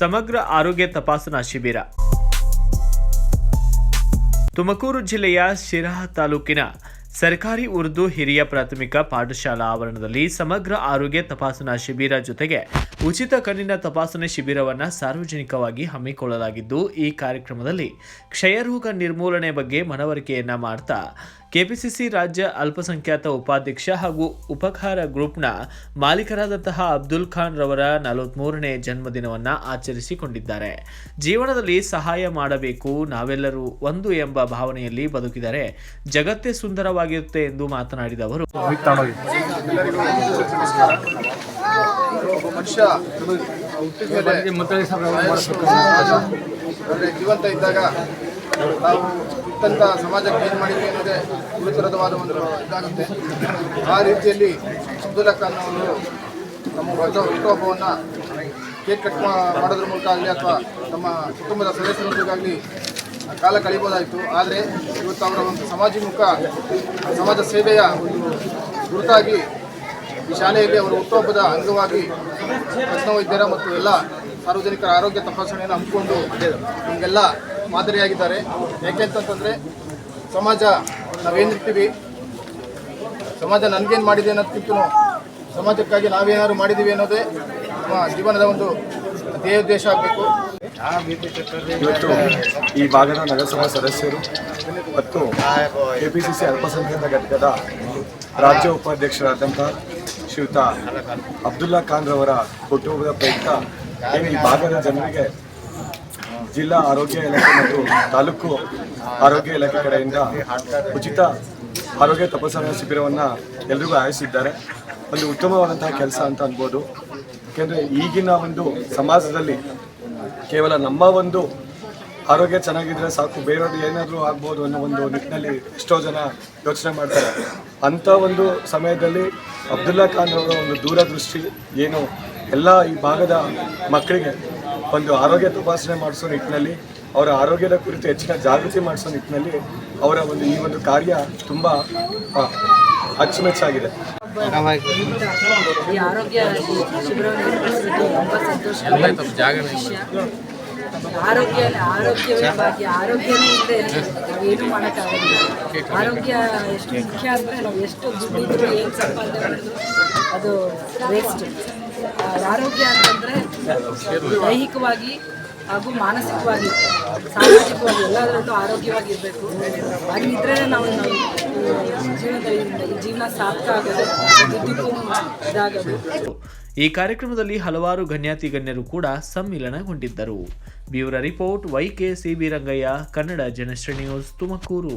ಸಮಗ್ರ ಆರೋಗ್ಯ ತಪಾಸಣಾ ಶಿಬಿರ. ತುಮಕೂರು ಜಿಲ್ಲೆಯ ಶಿರಾ ತಾಲೂಕಿನ ಸರ್ಕಾರಿ ಉರ್ದು ಹಿರಿಯ ಪ್ರಾಥಮಿಕ ಪಾಠಶಾಲಾ ಆವರಣದಲ್ಲಿ ಸಮಗ್ರ ಆರೋಗ್ಯ ತಪಾಸಣಾ ಶಿಬಿರ ಜೊತೆಗೆ ಉಚಿತ ಕಣ್ಣಿನ ತಪಾಸಣೆ ಶಿಬಿರವನ್ನು ಸಾರ್ವಜನಿಕವಾಗಿ ಹಮ್ಮಿಕೊಳ್ಳಲಾಗಿದ್ದು, ಈ ಕಾರ್ಯಕ್ರಮದಲ್ಲಿ ಕ್ಷಯರೋಗ ನಿರ್ಮೂಲನೆ ಬಗ್ಗೆ ಮನವರಿಕೆಯನ್ನ ಮಾಡ್ತಾ ಕೆಪಿಸಿಸಿ ರಾಜ್ಯ ಅಲ್ಪಸಂಖ್ಯಾತ ಉಪಾಧ್ಯಕ್ಷ ಹಾಗೂ ಉಪಕಾರ ಗ್ರೂಪ್ನ ಮಾಲೀಕರಾದಂತಹ ಅಬ್ದುಲ್ ಖಾನ್ ರವರ ನಲವತ್ಮೂರನೇ ಜನ್ಮದಿನವನ್ನು ಆಚರಿಸಿಕೊಂಡಿದ್ದಾರೆ ಜೀವನದಲ್ಲಿ ಸಹಾಯ ಮಾಡಬೇಕು ನಾವೆಲ್ಲರೂ ಒಂದು ಎಂಬ ಭಾವನೆಯಲ್ಲಿ ಬದುಕಿದರೆ ಜಗತ್ತೇ ಸುಂದರವಾಗಿರುತ್ತೆ ಎಂದು ಮಾತನಾಡಿದ ಅವರು ಜೀವಂತ ಇದ್ದಾಗ ನಾವು ಇತ್ತಂತ ಸಮಾಜಕ್ಕೆ ಏನು ಮಾಡಿದ್ದೆ ಅನ್ನೋದೇ ಗುರುತರವಾದ ಒಂದು ಇದಾಗುತ್ತೆ. ಆ ರೀತಿಯಲ್ಲಿ ಅಬ್ದುಲ್ಲಾ ಖಾನ್ ಅವರು ನಮ್ಮ ಹೊಸ ಹುಟ್ಟುಹಬ್ಬವನ್ನು ಕೇಕ್ ಕಟ್ ಮಾಡೋದ್ರ ಮೂಲಕ ಆಗಲಿ ಅಥವಾ ನಮ್ಮ ಕುಟುಂಬದ ಸದಸ್ಯರೊಂದಿಗಾಗಲಿ ಕಾಲ ಕಳಿಬೋದಾಯಿತು. ಆದರೆ ಇವತ್ತು ಅವರ ಒಂದು ಸಮಾಜಮುಖ, ಸಮಾಜ ಸೇವೆಯ ಒಂದು ಗುರುತಾಗಿ ಈ ಶಾಲೆಯಲ್ಲಿ ಅವರು ಹುಟ್ಟುಹಬ್ಬದ ಅಂಗವಾಗಿ ಪ್ರಶ್ನ ವೈದ್ಯರ ಮತ್ತು ಎಲ್ಲ ಸಾರ್ವಜನಿಕರ ಆರೋಗ್ಯ ತಪಾಸಣೆಯನ್ನು ಹಮ್ಮಿಕೊಂಡು ನಮಗೆಲ್ಲ ಮಾದರಿಯಾಗಿದ್ದಾರೆ. ಯಾಕೆಂತಂತಂದರೆ ಸಮಾಜ ನಾವೇನಿರ್ತೀವಿ ಸಮಾಜ ನನಗೇನು ಮಾಡಿದೆ ಅನ್ನೋದಕ್ಕಿಂತ ಸಮಾಜಕ್ಕಾಗಿ ನಾವೇನಾದ್ರು ಮಾಡಿದ್ದೀವಿ ಅನ್ನೋದೇ ನಮ್ಮ ಜೀವನದ ಒಂದು ಧ್ಯೇಯೋದ್ದೇಶ ಆಗಬೇಕು. ಇವತ್ತು ಈ ಭಾಗದ ನಗರಸಭಾ ಸದಸ್ಯರು ಮತ್ತು ಕೆಪಿಸಿಸಿ ಅಲ್ಪಸಂಖ್ಯಾತ ಘಟಕದ ರಾಜ್ಯ ಉಪಾಧ್ಯಕ್ಷರಾದಂಥ ಶ್ರೀಯುತ ಅಬ್ದುಲ್ಲಾ ಖಾನ್ ರವರ ಕುಟುಂಬದ ಪ್ರಯುಕ್ತ ಈ ಭಾಗದ ಜನರಿಗೆ ಜಿಲ್ಲಾ ಆರೋಗ್ಯ ಇಲಾಖೆ ಮತ್ತು ತಾಲೂಕು ಆರೋಗ್ಯ ಇಲಾಖೆ ಕಡೆಯಿಂದ ಉಚಿತ ಆರೋಗ್ಯ ತಪಾಸಣಾ ಶಿಬಿರವನ್ನು ಎಲ್ರಿಗೂ ಆಯೋಜಿಸಿದ್ದಾರೆ. ಒಂದು ಉತ್ತಮವಾದಂತಹ ಕೆಲಸ ಅಂತ ಅನ್ಬೋದು. ಯಾಕೆಂದರೆ ಈಗಿನ ಒಂದು ಸಮಾಜದಲ್ಲಿ ಕೇವಲ ನಮ್ಮ ಒಂದು ಆರೋಗ್ಯ ಚೆನ್ನಾಗಿದ್ರೆ ಸಾಕು ಬೇರೆಯವ್ರಿಗೆ ಏನಾದರೂ ಆಗ್ಬೋದು ಅನ್ನೋ ಒಂದು ನಿಟ್ಟಿನಲ್ಲಿ ಎಷ್ಟೋ ಜನ ಯೋಚನೆ ಮಾಡ್ತಾರೆ. ಅಂಥ ಒಂದು ಸಮಯದಲ್ಲಿ ಅಬ್ದುಲ್ಲಾ ಖಾನ್ ಅವರ ಒಂದು ದೂರದೃಷ್ಟಿ ಏನು? ಎಲ್ಲ ಈ ಭಾಗದ ಮಕ್ಕಳಿಗೆ ಒಂದು ಆರೋಗ್ಯ ತಪಾಸಣೆ ಮಾಡಿಸೋ ನಿಟ್ಟಿನಲ್ಲಿ ಅವರ ಆರೋಗ್ಯದ ಕುರಿತು ಹೆಚ್ಚಿನ ಜಾಗೃತಿ ಮಾಡಿಸೋ ನಿಟ್ಟಿನಲ್ಲಿ ಅವರ ಒಂದು ಈ ಒಂದು ಕಾರ್ಯ ತುಂಬ ಅಚ್ಚುಮೆಚ್ಚಾಗಿದೆ. ಈ ಆರೋಗ್ಯ ಆರೋಗ್ಯ ಆರೋಗ್ಯವೇ ಭಾಗ್ಯ. ಆರೋಗ್ಯನೇ ಇಲ್ಲದೆ ನಾವೇನು ಮಾಡೋಕ್ಕಾಗೋದಿಲ್ಲ ಆರೋಗ್ಯ ಎಷ್ಟು ಮುಖ್ಯ ಅಂದರೆ ನಾವು ಎಷ್ಟು ದುಡ್ಡಿದ್ರು ಏನು ಸಂಪಾದನೆ ಮಾಡಿದ್ರು ಅದು ವೇಸ್ಟ್ ಆರೋಗ್ಯ ಅಂತಂದರೆ ದೈಹಿಕವಾಗಿ ಹಾಗೂ ಮಾನಸಿಕವಾಗಿ, ಸಾಮಾಜಿಕವಾಗಿ ಎಲ್ಲದರಲ್ಲೂ ಆರೋಗ್ಯವಾಗಿರಬೇಕು. ಹಾಗಿದ್ರೆ ನಾವು ಜೀವನದಲ್ಲಿ ಜೀವನ ಸಾರ್ಥಕ ಆಗೋದು ದುಡ್ಡಿಗೂ ಈ ಕಾರ್ಯಕ್ರಮದಲ್ಲಿ ಹಲವಾರು ಗಣ್ಯಾತಿ ಗಣ್ಯರು ಕೂಡ ಸಮ್ಮಿಲನಗೊಂಡಿದ್ದರು. Bureau report Y K C B Rangaiah, Kannada Janashri news Tumakuru.